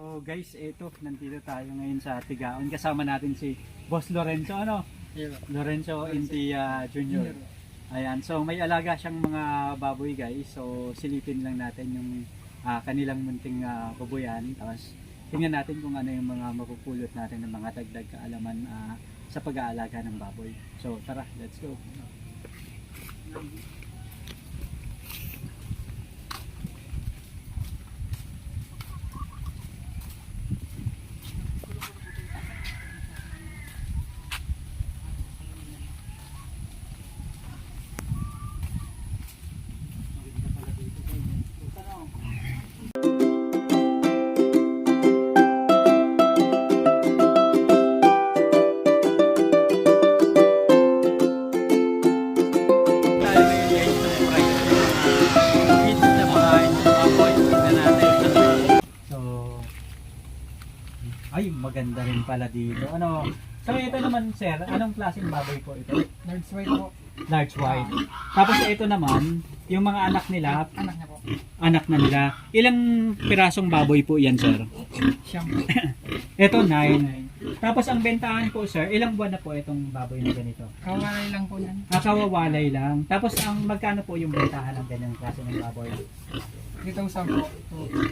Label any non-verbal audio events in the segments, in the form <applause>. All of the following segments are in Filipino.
So guys, ito, nandito tayo ngayon sa Tigaon. Kasama natin si Boss Lorenzo, ano? Lorenzo Intia Jr. Ayan, so may alaga siyang mga baboy guys. So silipin lang natin yung ah, kanilang munting uh, baboyan. Tapos tingnan natin kung ano yung mga mapupulot natin ng mga dagdag kaalaman ah, sa pag-aalaga ng baboy. So tara, let's go. tayo maganda rin pala dito. Ano, so ito naman sir, anong klaseng baboy po ito? Large white po. Large white. Tapos ito naman, yung mga anak nila, Anak niya po. anak na nila. Ilang pirasong baboy po yan sir? Siyam po. <laughs> Ito, nine. Tapos ang bentahan po sir, ilang buwan na po itong baboy na ganito? Kawalay lang po yan. Ah, kawawalay lang. Tapos ang magkano po yung bentahan ng ganyang klase ng baboy? 3,000 po.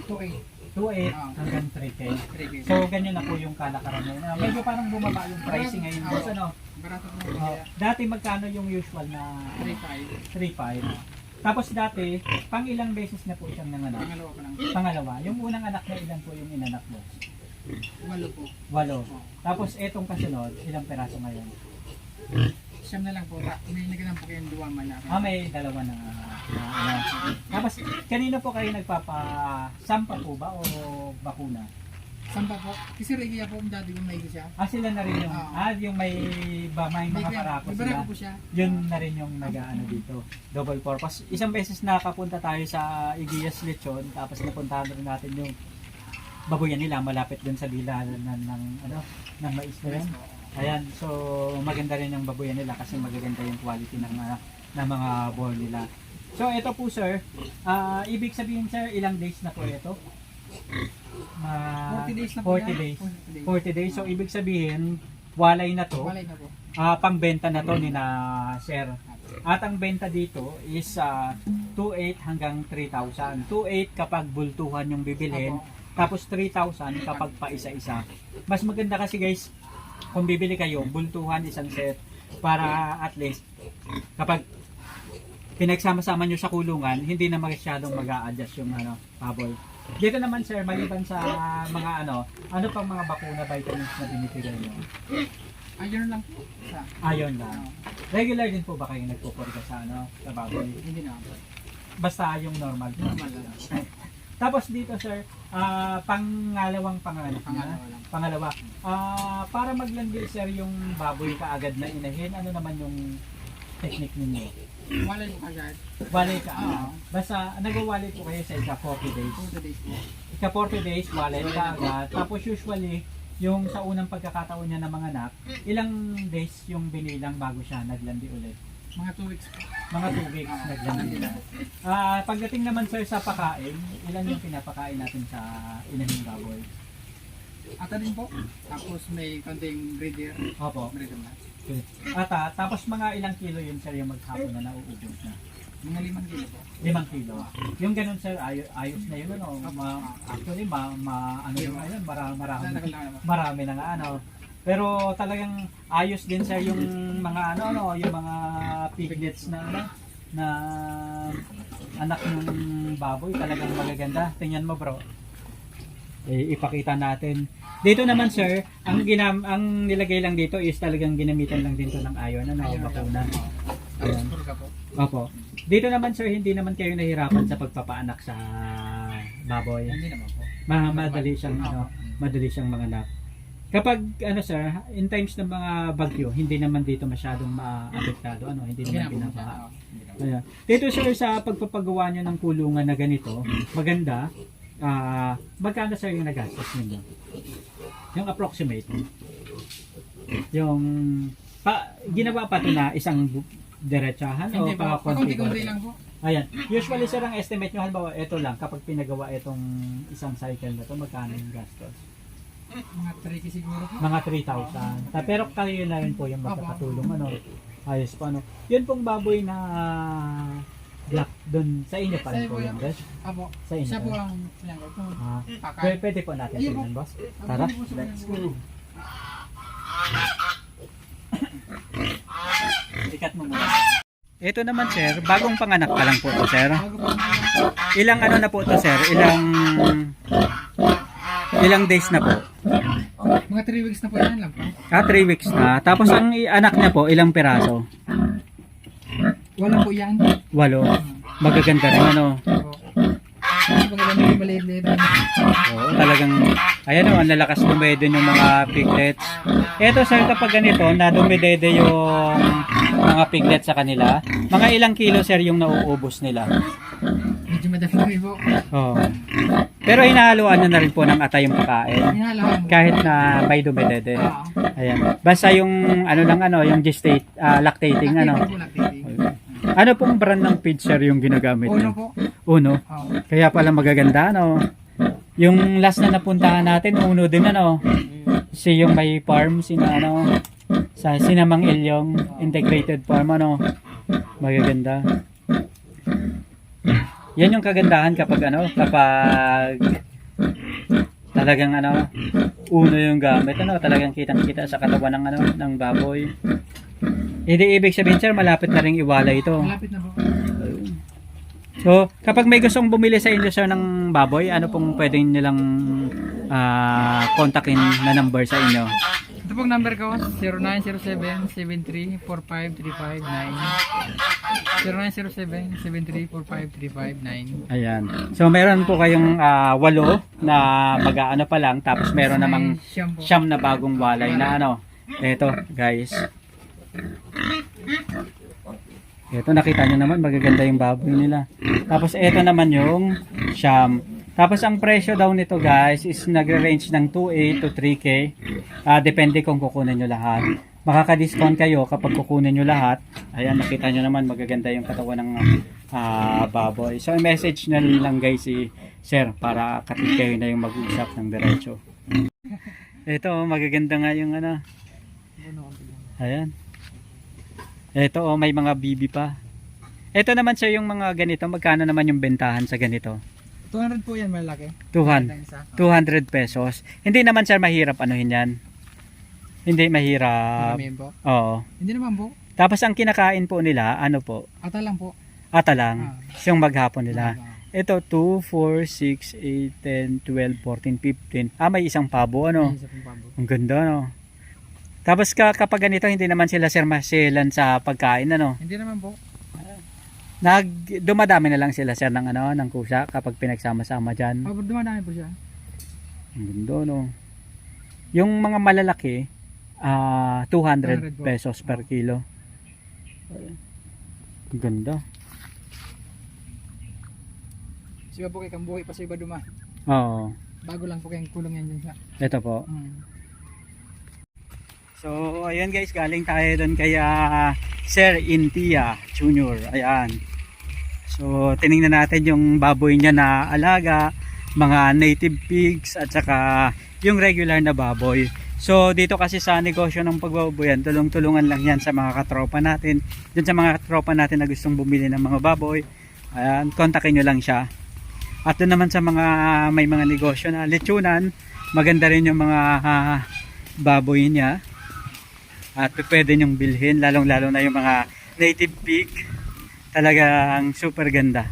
To 2,800. 2.8 Ah. hanggang 3K. 3K. So, ganyan na po yung kalakaran ngayon. Ah, medyo parang bumaba yung pricing ngayon. Boss, ano? Barato po kaya. dati magkano yung usual na 3,500. 3.5? Tapos dati, pang ilang beses na po siyang nanganak? Pangalawa lang. Pangalawa. Yung unang anak na ilan po yung inanak mo? Walo po. Walo. Tapos etong kasunod, ilang peraso ngayon? Siyam na lang po. Ta- May nagalang po kayong duwa man na. Ah, may dalawa na. na ano. Tapos, kanino po kayo nagpapa-sampa po ba o bakuna? Sampa po. Kasi Regia po, dati kong naigo siya. Ah, sila na rin yung, Oo. ah, yung may, ba, may mga parako May sila. barako po siya. Yun na rin yung nag-ano dito. Double purpose. Isang beses nakapunta tayo sa Igias Lechon, tapos napuntahan rin natin yung babuyan nila malapit dun sa bilahan ng, ng, ano, ng mais na yun. Ayan, so maganda rin yung babuyan nila kasi magaganda yung quality ng, ah, ng mga ball nila. So ito po sir, ah, ibig sabihin sir, ilang days na po ito? Ma- 40 days na po 40 yan. days. 40 days. 40 days. So ibig sabihin, walay na to. Walay na po. Ah, pangbenta na to ni na sir. At ang benta dito is ah, 2.8 hanggang 3,000. 2.8 kapag bultuhan yung bibilhin. Apo. Tapos 3,000 kapag pa isa-isa. Mas maganda kasi guys, kung bibili kayo, bultuhan isang set para at least kapag pinagsama-sama nyo sa kulungan, hindi na masyadong mag adjust yung ano, bubble. Dito naman sir, maliban sa mga ano, ano pang mga bakuna vitamins na binibigay nyo? Ayun lang po. Sa. Ayon lang. Regular din po ba kayo nagpupurga sa ano, sa baboy? Hindi na. Basta yung normal. Normal lang. Tapos dito sir, ah pangalawang pangalan. Pangalawa lang. Pangalawa. Ah para maglandi sir yung baboy kaagad na inahin, ano naman yung technique ninyo? Walay po agad. Walay ka. Oo. Basta nagwawalay po kayo sa ika 40 days. 40 days po. Ika 40 days, walay ka agad. Tapos usually, yung sa unang pagkakataon niya ng mga anak, ilang days yung binilang bago siya naglandi ulit? Mga 2 weeks. Mga 2 weeks naglandi na. Ah, pagdating naman sir sa pakain, ilan yung pinapakain natin sa inahing baboy? Ata din po. Tapos may konting breeder. Opo. Breeder na. At ah, tapos mga ilang kilo yun sir yung maghapon na nauubos na? Mga limang kilo po. Limang kilo. Yung ganun sir, ayos, ayos na yun ano? Ma, actually, ma, ma, ano yun ngayon, marami, marami, marami na nga ano. Pero talagang ayos din sir yung mga ano, ano yung mga piglets na ano, na anak ng baboy talagang magaganda. Tingnan mo bro. Eh, ipakita natin. Dito naman sir, ang ginam ang nilagay lang dito is talagang ginamitan lang din to ng iron ano, bakuna. Ayan. Opo. Dito naman sir, hindi naman kayo nahirapan sa pagpapaanak sa baboy. Hindi naman po. Ma madali siyang ano, madali siyang manganak. Kapag ano sir, in times ng mga bagyo, hindi naman dito masyadong maapektado, ano, hindi naman binabaha. Ayan. Dito sir sa pagpapagawa niyo ng kulungan na ganito, maganda. Ah, magkano sir yung nagastos ninyo? Yung approximate. Yung pa, ginawa pa to na isang bu- diretsahan o Hindi pa konti lang po. Ayan. Usually sir ang estimate nyo, halimbawa ito lang, kapag pinagawa itong isang cycle na to, magkano yung gastos? Mga 3 siguro po. Mga 3,000. Ta- Pero kayo na rin po yung magkakatulong. Ano? Ayos po. Ano? Yun pong baboy na black doon sa inyo pa rin po yung guys. Apo. Sa inyo. Siya po ang yan ito. Ah, Pakay. pwede, pwede po natin Iya po. tingnan boss. Tara. Po Let's go. Ikat mo muna. Ito naman sir, bagong panganak pa lang po to sir. Po Ilang ano na po to sir? Ilang ilang days na po? Mga 3 weeks na po yan lang po. Ah, 3 weeks na. Tapos ang i- anak niya po, ilang piraso? Wala po yan. Walo. Magaganda rin ano. Opo. Ano ba ganun yung maliit-liit Oo, talagang, ayan o, ang lalakas dumede yung mga piglets. Eto sir, kapag ganito, na dumidede yung mga piglets sa kanila, mga ilang kilo sir yung nauubos nila. Medyo madami po. Oo. Pero hinahaluan nyo na rin po ng atay yung pagkain. Hinalawan mo. Kahit na may dumidede. Oo. Ayan. Basta yung, ano lang ano, yung gestate, ah, lactating ano. Lactating po, lactating. Ano pong brand ng sir yung ginagamit Uno niyo? po. Uno. Oo. Kaya pala magaganda, no? Yung last na napuntahan natin, uno din, ano? Si yung may farm, sina, ano? Sa Sinamang Ilyong Integrated Farm, ano? Magaganda. Yan yung kagandahan kapag, ano? Kapag talagang, ano? Uno yung gamit, ano? Talagang kitang-kita sa katawan ng, ano? Ng baboy. Hindi ibig sabihin, sir, malapit na rin iwala ito. Malapit na po. So, kapag may gustong bumili sa inyo sir ng baboy, ano pong pwedeng nilang ah kontakin na number sa inyo? Ito pong number ko, 0907-734539. 0907-734539. Ayan. So, meron po kayong ah, walo na mag-aano pa lang, tapos meron namang siyam na bagong walay na ano. Ito, guys. Ito, nakita nyo naman, magaganda yung baboy nila. Tapos, ito naman yung siyam. Tapos, ang presyo daw nito, guys, is nagre-range ng 2A to 3K. Ah, depende kung kukunin nyo lahat. Makaka-discount kayo kapag kukunin nyo lahat. Ayan, nakita nyo naman, magaganda yung katawan ng ah, baboy. So, message na lang guys si Sir para katig kayo na yung mag-usap ng diretso. Ito, magaganda nga yung ano. Ayan. Ito, oh, may mga bibi pa. Ito naman siya yung mga ganito. Magkano naman yung bentahan sa ganito? 200 po yan, malaki. 200, Ang isa. 200 pesos. Hindi naman sir mahirap anuhin yan. Hindi mahirap. Maramihan po. Oo. Hindi naman po. Tapos ang kinakain po nila, ano po? Ata lang po. Ata lang. Ah. Yung maghapon nila. Ah. Ito, 2, 4, 6, 8, 10, 12, 14, 15. Ah, may isang pabo, ano? Isa pong pabo. Ang ganda, no? Tapos ka, kapag ganito, hindi naman sila sir maselan sa pagkain, ano? Hindi naman po. Nag, dumadami na lang sila sir ng, ano, ng kusa kapag pinagsama-sama dyan. Oh, dumadami po siya. Ang ganda, no? Yung mga malalaki, ah 200 200 po. pesos per kilo. Ang ganda. Siya po kay Kambuhi pa sa iba duma. Oo. Bago lang po kayong kulong yan dyan sa. Ito po. Hmm. So, ayan guys, galing tayo doon kay ah, Sir Intia Junior. Ayan. So, tiningnan natin yung baboy niya na alaga, mga native pigs, at saka yung regular na baboy. So, dito kasi sa negosyo ng pagbaboyan, tulong-tulungan lang yan sa mga katropa natin. Dun sa mga katropa natin na gustong bumili ng mga baboy, ayan, kontakin nyo lang siya. At doon naman sa mga may mga negosyo na lechonan, maganda rin yung mga ah, baboy niya at pwede nyong bilhin lalong lalo na yung mga native pig talagang super ganda